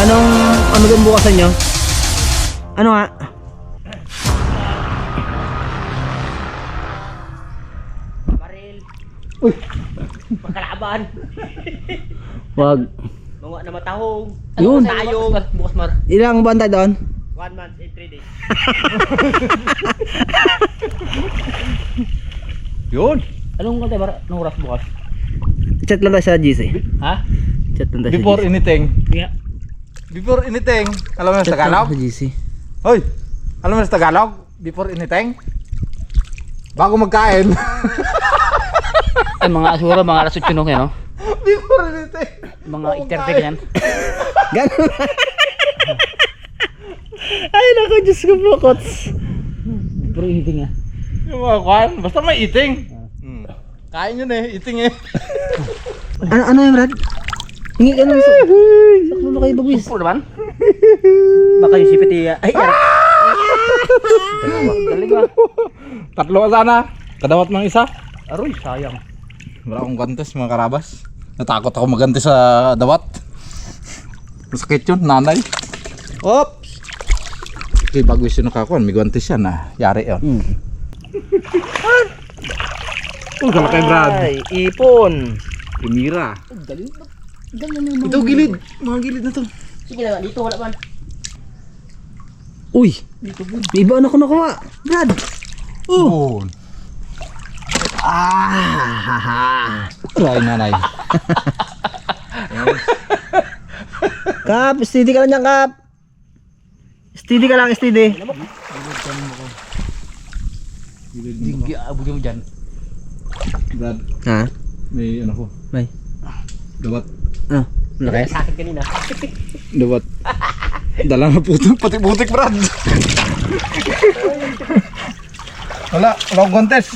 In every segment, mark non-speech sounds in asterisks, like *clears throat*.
Anong, ano doon bukasan nyo? Ano nga? Baril. Uy. Pagkalaban. Wag. Mga na matahong. Yun. Tayong. Bukas mar. Ilang buwan tayo doon? One month and three days. *laughs* Yun. Anong kantay bar? Anong oras bukas? Chat lang tayo sa GC. Ha? Chat lang tayo Before sa GC. anything. Yeah. Before anything. Alam mo na sa Tagalog? GC. Hoy! Alam mo na sa Tagalog? Before anything? Bago magkain. *laughs* Ay, mga asura, mga alas 8 nung yan, no? *laughs* Before anything. Mga Bago 8.30 magkain. ganyan. *laughs* Ganun. Ay, naku, Diyos ko po, Kots. Pero hindi nga. Yung mga kwan. Basta may eating. Hmm. Kain yun eh. Eating eh. Ano, ano yung Brad? Hingi ka ng sa... Saklo na kayo bagwis. Po naman. *laughs* Baka yung sipit iya. Ay, yan. Galing ba? Tatlo ka sana. Kadawat mang isa. Aroy, sayang. Wala akong gantes mga karabas. Natakot ako magante sa dawat. Masakit yun, nanay. Oops! Okay, bago yung sinakakuan, may gantes yan ah. Yari yun. Hmm. Oh, kalakay Brad. Ay, ipon. Primira. Galing ba? Ito gilid. Mga gilid na to. Sige na, dito wala man. Uy, may iba na ako nakuha. Brad. Oh. Ah, haha. Try nanay. *laughs* Kap, steady ka lang yan, Kap. Steady ka lang, steady. Hindi, abog mo dyan. Brad, Ha? may ano ko. May. Dawat. Ah, laki. Sa akin kanina. Dawat. Dala na puto. Putik-putik Brad. wala. Wala akong gantes.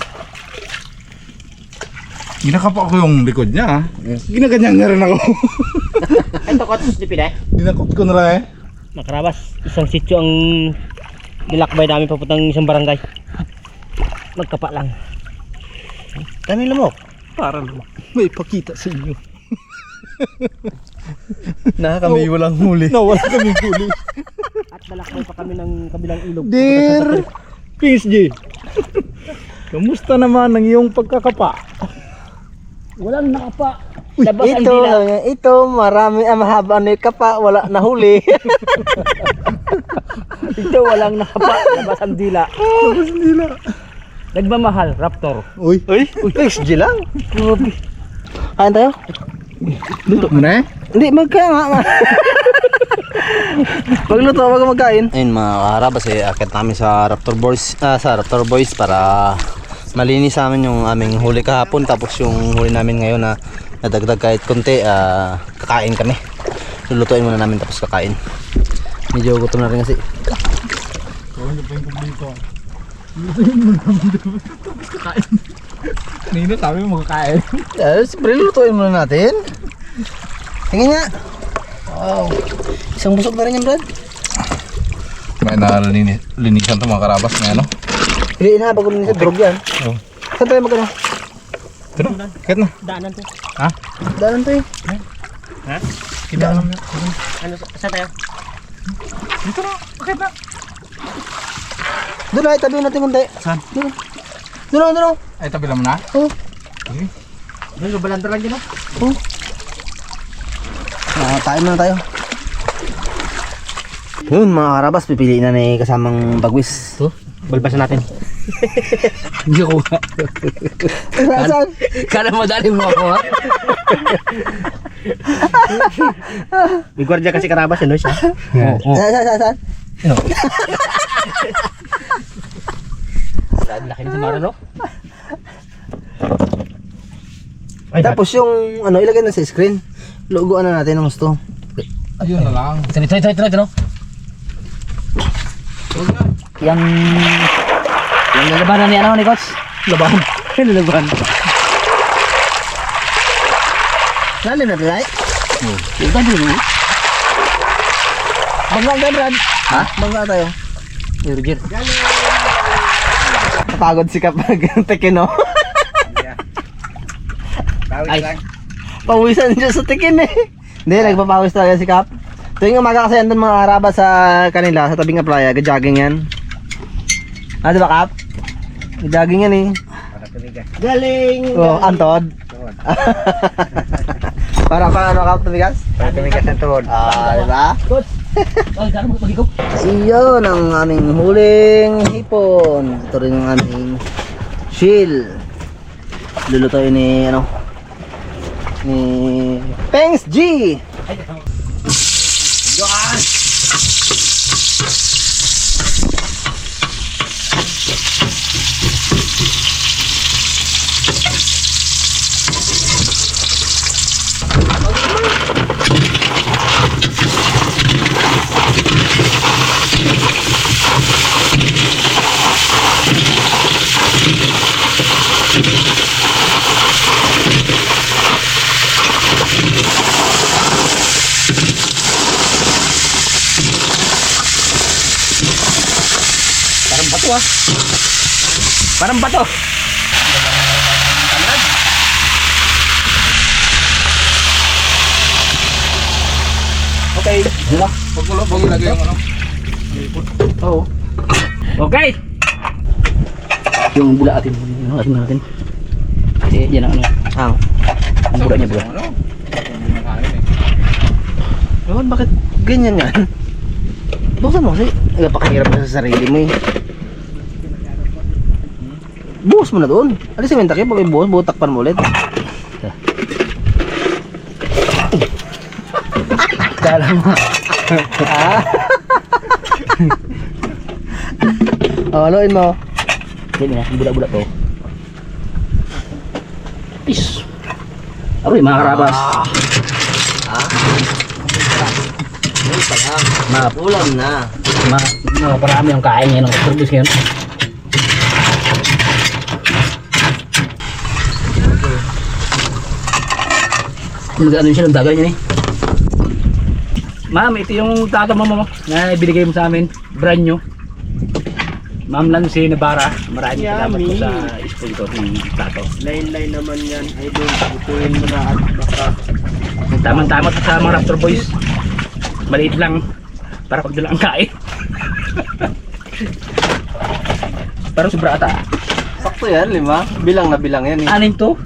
Ginakapa ko yung likod niya ah. Ginaganyan niya rin ako. *laughs* Ito kots, di pinay. Dinakot ko na lang eh. Makarabas, isang sityo ang nilakbay namin papuntang isang barangay. Magkapa lang. Kami lamok. Para lang may pakita sa inyo. *laughs* Na kami walang huli. Nawala kami huli. At nalakbay pa kami ng kabilang ilog. Dear Pings G. Kamusta naman ang iyong pagkakapa? Walang nakapa. Labas ang ito, dila. ito, marami, ah, mahaba na yung kapa, wala na huli. *laughs* Ito walang nakapa. Labas ang dila. Tapos nila. Nagmamahal, Raptor. Uy. Uy, G lang. Grabe. Kain tayo? Luto mo na eh. Hindi, magkaya nga. *laughs* Pagluto, wag ka magkain. Ayun mga kaharabas, eh, akit namin sa Raptor Boys, ah, sa Raptor Boys para malinis sa amin yung aming huli kahapon tapos yung huli namin ngayon na nadagdag kahit konti, ah, kakain kami. Lulutuin muna namin tapos kakain. Medyo gutom na rin kasi. Nino, sabi mo makakain. *laughs* Eh, siyempre lulutuin muna natin. Tingin nga. Wow. Isang busog na rin yan, Brad. May nalini- linisan to mga karabas na ano. Piliin ha, bago nila drog yan. Oh. Saan tayo magano? Ito na, kahit na. Daanan to. Ha? Daanan to eh. Ha? Kita alam na. Ano, saan tayo? Dito na, kahit na. Doon na, itabi natin munti. Saan? Doon. Doon, doon. Ay, tabi lang na. Oh. Sige. Ano, balantar lang dyan, no? Oh. Ah, kain muna tayo. Yun mga karabas, pipiliin na ni kasamang bagwis. Ito, balbasan natin. *laughs* Hindi ko nga. Saan? Kala madali mo ako, ha? *laughs* May gwardiya kasi karabas, ano siya? Oo. oo. Saan, saan, saan, saan? *laughs* Ang laki ng samaro, no? Tapos yung ano, ilagay na sa screen. Luguan na natin ang gusto. Ayun na lang. Ito, ito, ito, ito, ito? Yang... Yang lalabanan ni ano ni Coach? Laban. *laughs* Lalaban. Lalim na tayo. Yung ka dito. Bangga tayo, Brad. Ha? Bangga tayo. Roger. Napagod si kapag *laughs* tekino. Ay. Pawisan siya sa tikin eh. Hindi, nagpapawis talaga si Kap. Tuwing umaga kasi andun mga araba sa kanila, sa tabing nga playa, gajogging yan. Ah, di ba Kap? Gajogging yan eh. Galing! Oh, antod. *laughs* Para pa ano Kap, tumigas? Para tumigas ang tuhod. Ah, di ba? Coach! Ay? Iyon ang aming huling hipon. Ito rin ang aming shield. Lulutuin ni ano ni Pengs G. Parang bato ah. Parang bato. Okay. Diba? Pag wala, pag ilagay yung ano. Oo. Okay! Yung bula atin, yung atin natin. Eh, yan ang ano. Ah. Ang bula niya bula. Ano? Ewan, bakit ganyan yan? Buksan mo kasi napakahirap na sa sarili mo eh. Buhos mo na doon. Alisin mo yung takip, pag may buhos, butakpan mo ulit. Kala mo. ah? *laughs* oh, haluin mo. Yan na, yung bula-bula to. Peace! Aroy, mga karabas. Mapulam na. Ma, no, parami ang kain ngayon ng turbos ngayon. Nag-ano siya ng dagal niya eh. Ma'am, ito yung tato mo mo na ibinigay mo sa amin. Brand new. Ma'am Lancy Navarra, maraming salamat po sa sponsor ng tato. Line-line naman yan. Doon, butuin mo na at baka Tamang-tama to sa mga Raptor Boys. Maliit lang para pagdala ang kain. *laughs* Parang sobra ata. Sakto yan, lima. Bilang na bilang yan eh. Anim to?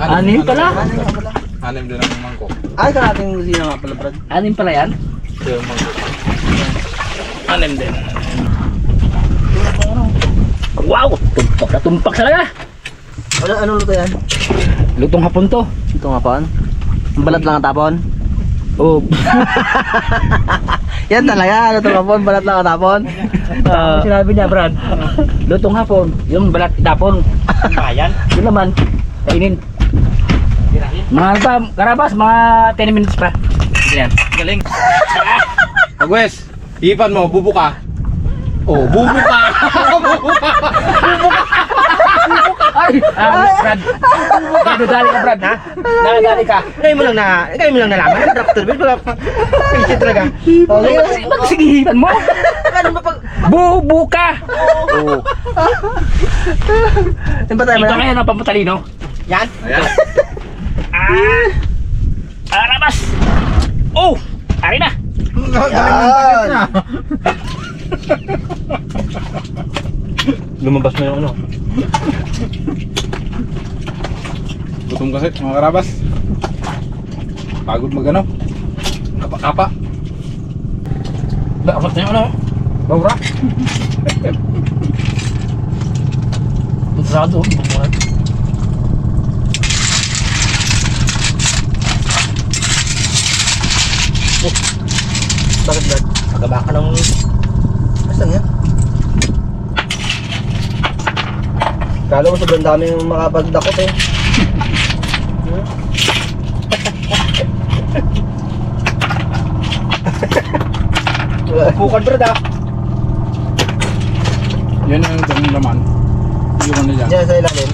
Anim pala? Anim din ang mangkok. Ay, karating kusina nga pala, Brad. Anim pala yan? Ito yung mangkok. Anim din. Wow! Tumpak na tumpak talaga! Ano, ano luto yan? Lutong hapon to. Ito nga pa. Ang balat lang ang tapon. Oh, *laughs* Yan talaga, ito kapon, balat lang ang tapon. uh, sinabi niya, Brad. Lutong hapon, yung balat itapon. Bayan? Yun naman, kainin. Mga pa, karabas, mga 10 minutes pa. Yan. Galing. *laughs* Pagwes, ipan mo, bubuka. Oh, bubuka! *laughs* bubuka! Ay! Ah, Brad. Nadadali ka, Brad, ha? Nadadali ka. Ngayon mo lang na, ngayon mo lang nalaman. Dr. Bill, wala. Pisit talaga. Okay, Magsigihitan mo. ano ba pag... Bubuka! Oo. Yan pa tayo Ito ngayon ang pampatalino. Yan. Ayan. Ah! Karabas! Oh! Ari na! Yan. Lumabas mo yung ano. Gutom kasi, mga karabas. Pagod mag ano. Kapa-kapa. Dapat na yung ano. Baura. Sarado. Bakit Brad? Magaba ka ng... Basta yan. Kala mo sobrang dami yung makapagdakot eh. Bukad brad ah. Yan yung daming laman. Yung ano dyan. Diyan sa ilalim.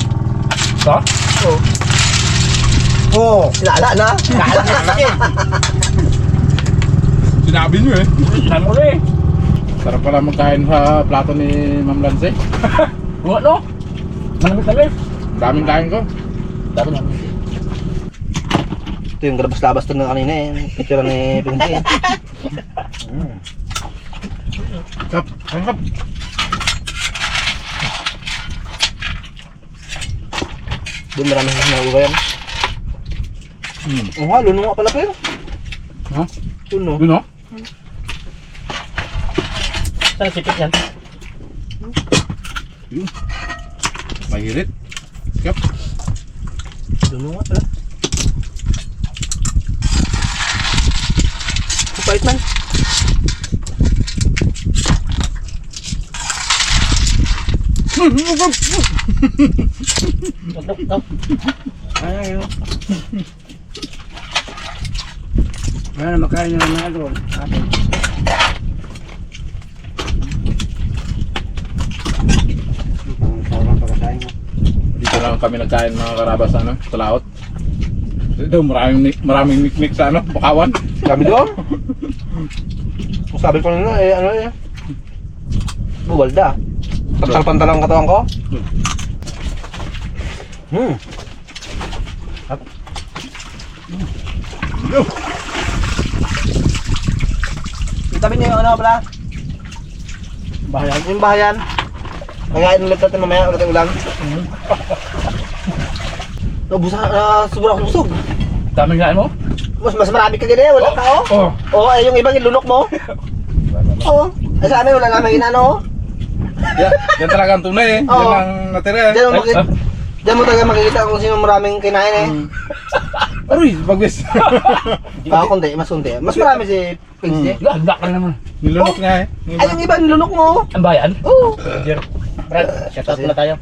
Ito? Oo. Oo. Sinala na. Sinala na. *laughs* Sinabi nyo eh. Saan mo eh? Sarap pala magkain sa plato ni Ma'am Lance. *laughs* Bunga no? Malamig na eh. Daming kain ko. Dato namin. Ito yung galabas-labas to na kanina eh. Picture ni Pinti eh. Kap, kap. Doon marami sa nauga yan. Hmm. Oh, halo nga pala pero. Ha? Tuno. Yun o. Saan sipit yan? Yun. Mahirit. Kap. Tuno nga pala. Kupait man. *laughs* Ay, ayun. Ano, makain na naman doon. Dito lang kami nagkain mga karabas ano, sa laot. Dito maraming maraming mikmik sa ano, Bukawan. Sabi doon. Kung sabi ko nila eh ano eh. Buwalda. Tapsalpan talang katawan ko. Hmm. Itabi niyo yung ano pala? Bahayan. Yung bahayan. Kagain ulit natin mamaya ulit ang ulang. No, busa, uh, sobrang akong busog. Daming kain mo? Mas mas marami ka ganyan, wala tao. Oo. Oo, eh, yung ibang ilunok mo. *laughs* Oo. Eh, sa amin, wala namin inano. Yan, yan talaga ang tunay eh. Yan Oo. ang natira eh. Diyan mo, Ay, makikita, ah. diyan mo talaga makikita kung sino maraming kinain eh. Aroy, bagwis. *laughs* Ah, kundi, mas kundi. Mas marami si Pigs eh. Ganda ka naman. Nilunok niya eh. Ay, yung iba nilunok mo. Ang bayan? Oo. Brad, shout out muna tayo.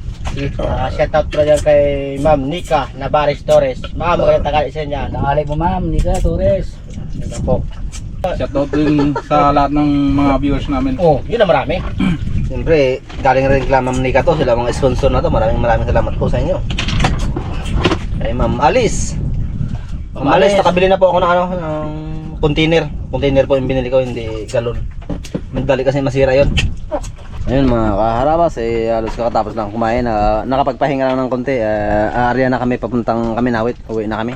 Uh, shout out pala dyan kay Ma'am Nika Navarez Torres. Ma'am, magandang tagali sa inyo. Nakali mo Ma'am Nika Torres. Ganda po. Shoutout din sa lahat ng mga viewers namin. Oh, yun na marami. *clears throat* Siyempre, galing rin kila Ma'am Nika to, sila mga sponsor na to. Maraming maraming salamat po sa inyo. Kay Ma'am Alice. Alice. nakabili na po ako ng ano, ng container. Container po yung binili ko, hindi galon. Madali kasi masira yon. Ayun mga kaharabas, eh, halos kakatapos lang kumain. Uh, nakapagpahinga lang ng konti. Uh, area na kami, papuntang kami nawit. Uwi na kami.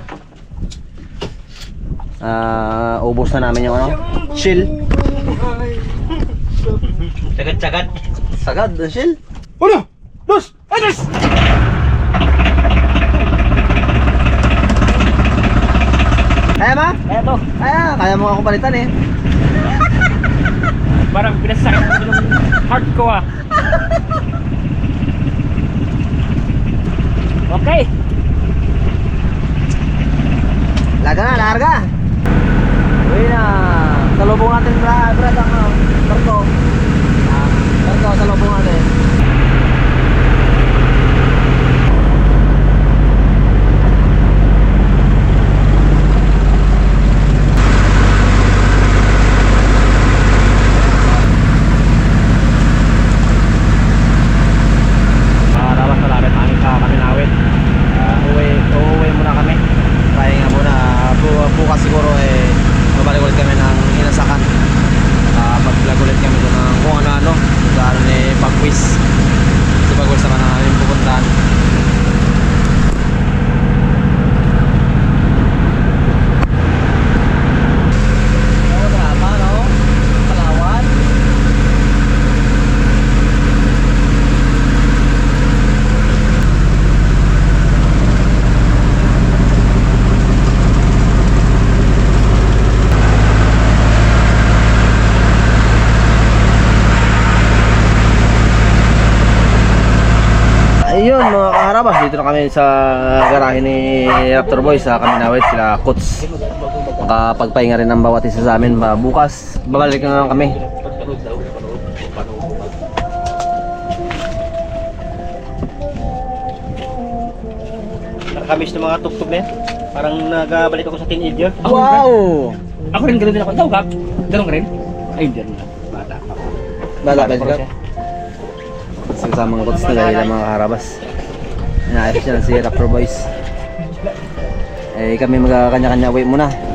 Ah, ubos na namin yung ano, chill. Sagad-sagad. Sagad, chill. Ano? Dos! Adas! Kaya ba? Kaya to, Kaya, kaya mo ako palitan eh. *laughs* parang pinasakit mo yung heart ko ah. Okay. Larga na, larga. Uwi na. Salubong natin, Brad, Brad, ang ano, barko. Ah, barko, salubong natin. Makarawas na lapit namin sa Kaminawit. Ah, uwi, uuwi muna kami. Pahinga muna. Bu bukas siguro eh, babalik ulit kami ng inasakan. Uh, mag-vlog ulit kami doon ng kung ano-ano. Dahil eh, pag-quiz. Sa pag-quiz naman ang aming pupuntahan. Oo, drama, no? Palawan. Kaharabas, dito na kami sa garahe ni Raptor Boys sa Kaminawit, sila Kuts. Makapagpahinga rin ang bawat isa sa amin. Bukas, babalik na lang kami. Nakakamiss ng mga tuktok na yan. Parang nagabalik ako sa teenager. Wow! Ako rin ganun din ako. Daw ka? Ganun ka rin? Ay, hindi rin. Bata pa ako. Bata pa sila? siya. Sa kasamang Kuts na dahil ang mga kaharabas. Inaayos siya si Raptor Boys. Eh kami magkakanya-kanya uwi muna.